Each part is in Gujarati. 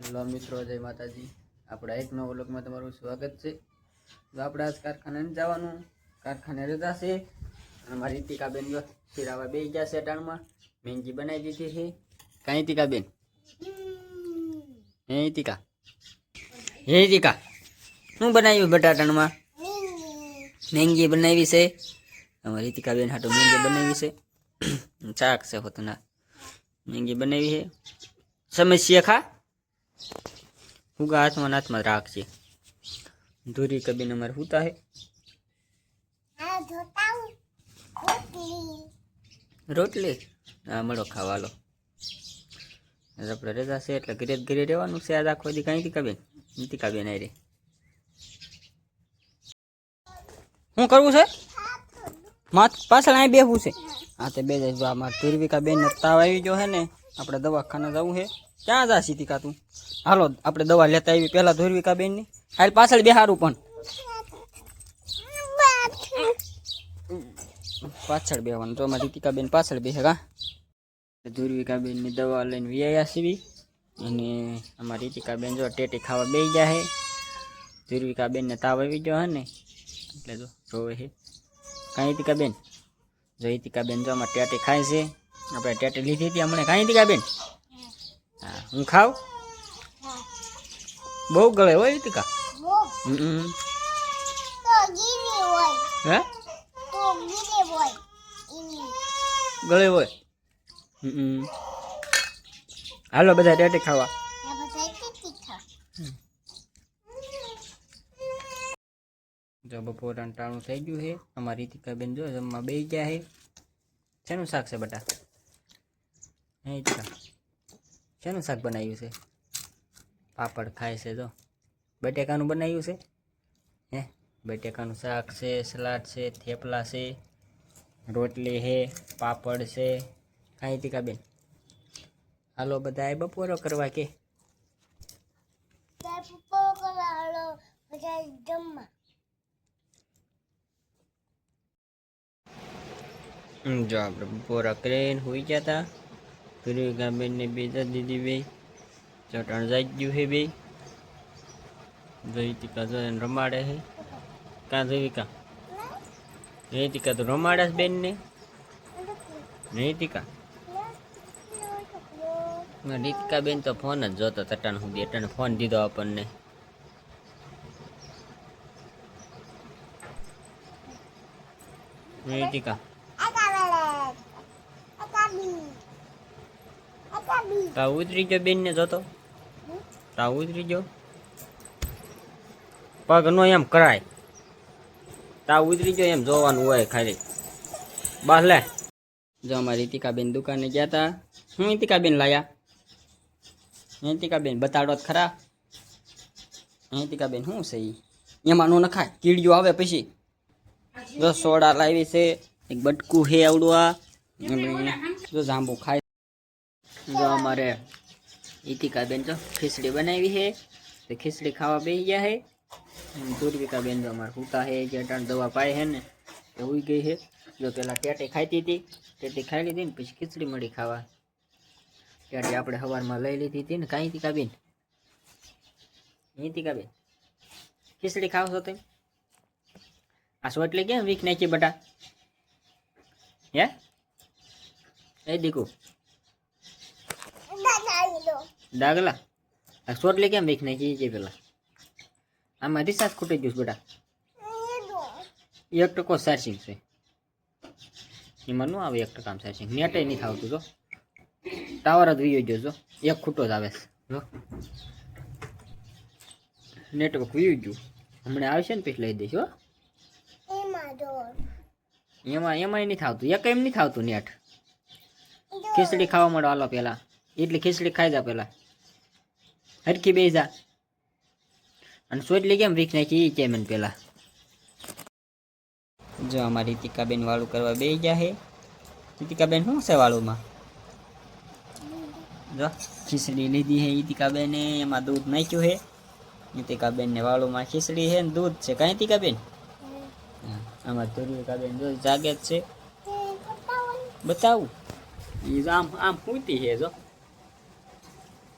હેલો મિત્રો, જય માતાજી. આપણા એક નવા વ્લોગમાં તમારું સ્વાગત છે. તો આપણે આજ કારખાને જવાનું. કારખાને રજા છે. અને મારી ટીકાબેન જો શિરાવા બે ગયા છે અટાણમાં. મેંગી બનાવી દીધી છે. કાંઈ ટીકાબેન? હે ટીકા? હે ટીકા? શું બનાવ્યું બટાટામાં? મેંગી બનાવી છે. અમારી ટીકાબેન હાટો મેંગી બનાવી છે. ચાક છે હોતના. મેંગી બનાવી છે. સમસ્યા ખા? હુગા હાથમાં હાથમાં રાખજે. ધૂરી કબીન અમારે હુતા હે. રોટલી. હા મળો ખાવાલો આપણે રજા છે એટલે ઘરે ઘરે રહેવાનું છે આજ આખો દી. કાંઈ તીકા બેન નીતિકા બેન આઈ રે શું કરવું છે? માથ પાછળ અહીં બેહવું છે. હા તે બે જાય જો આ મારે ધુરવિકા બેન તાવ આવી ગયો હે ને. આપણે દવાખાને જવું છે. ક્યાં જા સીતિકા તું? હાલો, આપણે દવા લેતા આવી પહેલાં ધોરવી કા બેનની? હાલ પાછળ બેહારું પણ. પાછળ બેહવાનું. તો અમારી રીતિકા બેન પાછળ બેસે કા? ધુરવિકા બેનની દવા લઈને વ્યાયા સીવી. અને અમારી રીતિકા બેન જો ટેટી ખાવા બેસી ગયા હે ધુરવિકા બેન ને તાવ આવી ગયો હે ને? એટલે જો, જોવે છે. કાંઈ રીતિકા બેન? જો રીતિકા બેન જો અમારે ટેટી ખાય છે. આપણે ટેટી લીધી હતી, હમણાં કાંઈ હતી બેન? હા, હું ખાવ બહુ ગળે હોય રીતિકા હમ. હે? ગળે હોય? હાલો બધા ટેટી ખાવા. જો બપોર અંટાણું થઈ ગયું છે. અમારી રીતિકાબેન જો જમવા બે ગયા છે. શેનું શાક છે બટા? હે રીતિકા શેનું શાક બનાવ્યું છે પાપડ ખાય છે જો બટેકાનું બનાવ્યું છે હે બટેકાનું શાક છે સલાડ છે થેપલા છે રોટલી છે પાપડ છે કાંઈ ટીકાબેન હાલો બધા એ બપોરો કરવા કે હમ, જો આપણે બપોરા કરીને હોઈ ગયા હતા ધ્રુવિકા બેન ને બીજા દીધી બે. ચટણ જાય ગયું હે બે. જયતિકા જો રમાડે હે. કાં જયવિકા જયતિકા તો રમાડે છે બેનને. નૈતિકા રીતિકા બેન તો ફોન જ જોતો તટાણ સુધી. અટાણે ફોન દીધો આપણને. રીતિકા? તા ઉતરી ગયો બેન ને જોતો. તા ઉતરી ગયો. પગ નો એમ કરાય. તા ઉતરી ગયો, એમ જોવાનું હોય ખાલી. બસ લે. જો અમારી રીતિકાબેન દુકાને ગયા તા. હું રીતિકાબેન લાયા? રીતિકાબેન બતાડો ખરા. રીતિકાબેન શું છે એમાં નો નખાય. કીડીઓ આવે પછી. જો સોડા લાવી છે. એક બટકું હે આવડું આ. જો જાંબુ ખાય. જો અમારે ઈતિકાબેન જો ખીચડી બનાવી છે. તો ખીચડી ખાવા બેસી ગયા છે. દુર્વિકાબેન જો અમારે હુતા છે જે અટાણ દવા પાય છે ને, એ હુઈ ગઈ છે. જો પેલા ટેટી ખાતી હતી ટેટી ખાઈ લીધી ને પછી ખીચડી મળી ખાવા. ટેટી આપણે સવારમાં લઈ લીધી હતી ને, કાંઈ તીકાબેન ઈતિકાબેન? ખીચડી ખાવ છો તમે? આ સોટલી કેમ વીક નાખી બટા? હે? એ દીકુ ડાગલા આ સોટલી કેમ વીક નાખી છે પેલા. આમાં રિસાર્જ ખૂટી ગયું બેટા. એક ટકો ચાર્જિંગ છે. એમાં નું આવે એક ટકા ચાર્જિંગ નેટે નહીં થાવતું, જો. ટાવર જ વીયો ગયો, જો. એક ખૂટો જ આવે છે, જો. નેટવર્ક વીયું ગયું. હમણાં આવશે ને પછી લઈ દઈશ, હો. એમાં, એમાંય નહીં થાવતું. એક એમ નહીં થાવતું, નેટ. ખીચડી ખાવા માંડો હાલો, પેલા. એટલી ખીચડી ખાઈ જા, પેલા. હરખી બે જા અને સોટલી કેમ વીક નાખી એ કેમ એને પેલા જો અમારી ટીકાબેન વાળું કરવા બે ગયા છે ટીકાબેન શું છે વાળુંમાં જો ખીચડી લીધી છે ઈતિકાબેને એમાં દૂધ નાખ્યું છે ઈતિકાબેન ને વાળુંમાં ખીચડી છે ને દૂધ છે કાંઈ ઈતિકાબેન હા, આમાં ધુરવિકાબેન જો જાગે જ છે બતાવું એ આમ આમ પૂતી છે જો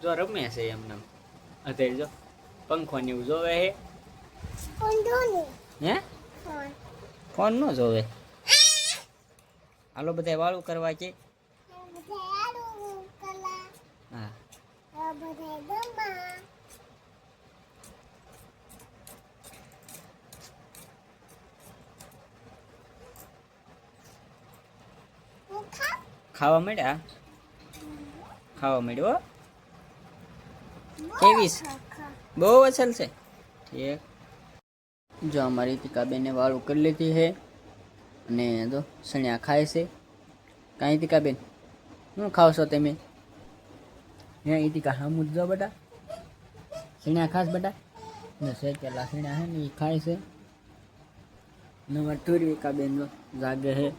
જો રમે છે એમને અત્યારે જો પંખો ને એવું જોવે હે? હે? ફોન. નો જોવે? હાલો બધા વાળું કરવા છે? હા ખાવા? મળ્યા? ખાવા મળ્યો હો. કેવીસ બહુ અસલ છે. ઠીક જો અમારી ટીકાબેને વાળું કરી લીધી છે અને તો સણ્યા ખાય છે. કાંઈ ટીકાબેન? શું ખાવ છો તમે? હે, એ ટીકા હા જો બેટા. સણ્યા ખાસ બેટા. ને શેકેલા સણ્યા હે ને એ ખાય છે. ને ટુરવિકાબેન જો જાગે છે.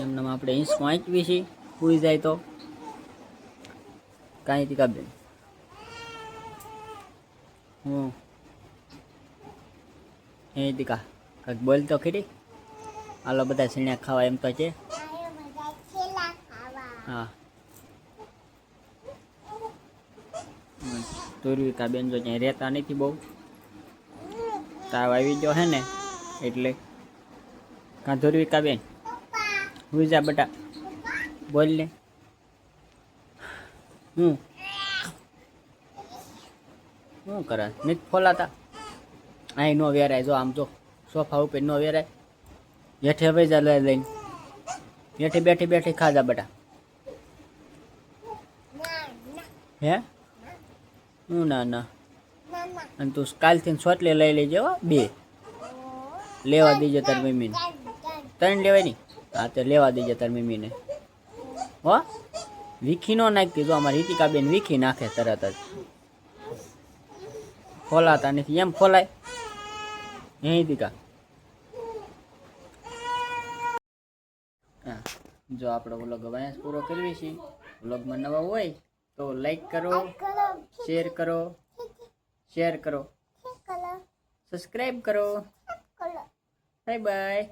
એમને આપણે ઈંચ વાંચવી છીએ પૂરી જાય તો. કાંઈ ટીકાબેન? હું હે દીકા, કંઈક બોલ તો ખરી. હાલો, બધા સીણ્યા ખાવા એમ તો છે. હા. તુર્વિકા બેન જો ત્યાં રહેતા નથી બહુ. તાવ આવી ગયો હે ને, એટલે. કાં ધુરવિકા બેન? હુઈ જા બટા. બોલ ને. હું શું કરે? નથી ફોલાતા. અહીં નો વેરાય, જો આમ જો, સોફા ઉપર નો વેરાય. હેઠે હવે જા લઈ લઈને. હેઠે બેઠી બેઠી ખાધા બેટા. હે? હું ના ના. અને તું કાલથી સોટલે લઈ લેજે બે. લેવા દેજે તાર મમ્મીને. ત્રણ લેવાય હા, તો લેવા દેજે તાર મમ્મીને. હો? વીખી નો નાખતી, જો અમારી રીતિકાબેન વીખી નાખે તરત જ. ફોલાતા નથી. એમ ફોલાય? હે હા. જો આપણો વ્લોગ હવે અહીંયા પૂરો કરવી છે વ્લોગમાં નવા હોય તો લાઈક કરો શેર કરો શેર કરો. સબસ્ક્રાઈબ કરો. Bye bye